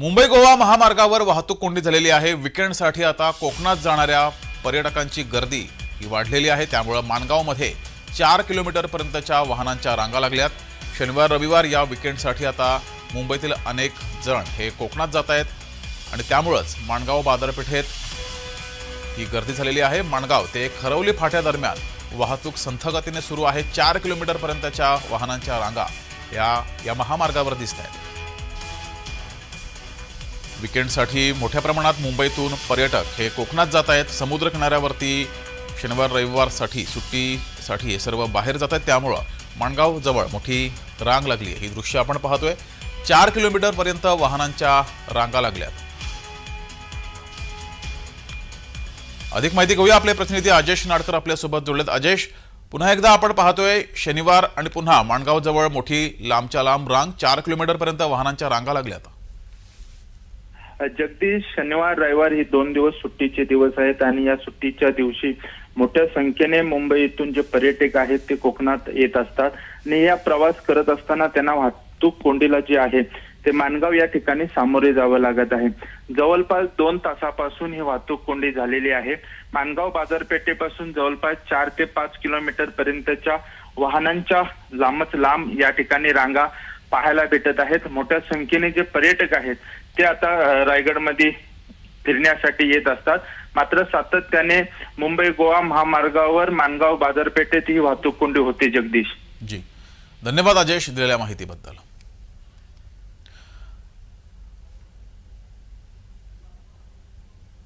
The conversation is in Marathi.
मुंबई गोवा महामार्गावर वाहतूक कोंडी झालेली आहे. विकेंडसाठी आता कोकणात जाणाऱ्या पर्यटकांची गर्दी ही वाढलेली आहे. त्यामुळं माणगावमध्ये चार किलोमीटरपर्यंतच्या वाहनांच्या रांगा लागल्यात. शनिवार रविवार या विकेंडसाठी आता मुंबईतील अनेक जण हे कोकणात जात आहेत. आणि त्यामुळंच माणगाव बाजारपेठेत ही गर्दी झालेली आहे. माणगाव ते खरवली फाट्यादरम्यान वाहतूक संथगतीने सुरू आहे. चार किलोमीटरपर्यंतच्या वाहनांच्या रांगा या या महामार्गावर दिसत आहेत. विकेंडसाठी मोठ्या प्रमाणात मुंबईतून पर्यटक हे कोकणात जात आहेत. समुद्र किनाऱ्यावरती शनिवार रविवारसाठी सुट्टीसाठी हे सर्व बाहेर जात आहेत. त्यामुळं माणगाव जवळ मोठी रांग लागली आहे. ही दृश्य आपण पाहतोय. चार किलोमीटरपर्यंत वाहनांच्या रांगा लागल्यात. अधिक माहिती घेऊया आपले प्रतिनिधी अजेश नाडकर आपल्यासोबत जोडलेत. अजेश पुन्हा एकदा आपण पाहतोय शनिवार आणि पुन्हा माणगाव जवळ मोठी लांबच्या लांब रांग. चार किलोमीटरपर्यंत वाहनांच्या रांगा लागल्यात. जगदीश शनिवार रविवार हे दोन दिवस सुट्टीचे दिवस आहेत आणि या सुट्टीच्या दिवशी मोठ्या संख्येने मुंबईतून जे पर्यटक आहेत ते कोकणात येत असतात. आणि या प्रवास करत असताना त्यांना वाहतूक कोंडीला जे आहे ते माणगाव या ठिकाणी सामोरे जावं लागत आहे. जवळपास दोन तासापासून ही वाहतूक कोंडी झालेली आहे. माणगाव बाजारपेठेपासून जवळपास चार ते पाच किलोमीटर पर्यंतच्या वाहनांच्या लांबच लांब या ठिकाणी रांगा पाहायला भेटत आहेत. मोठ्या संख्येने जे पर्यटक आहेत ते आता रायगडमध्ये फिरण्यासाठी येत असतात. मात्र सातत्याने मुंबई गोवा महामार्गावर मानगाव बाजारपेठेत ही वाहतूक कोंडी होते जगदीश. जी. धन्यवाद अजेश दिलेल्या माहितीबद्दल.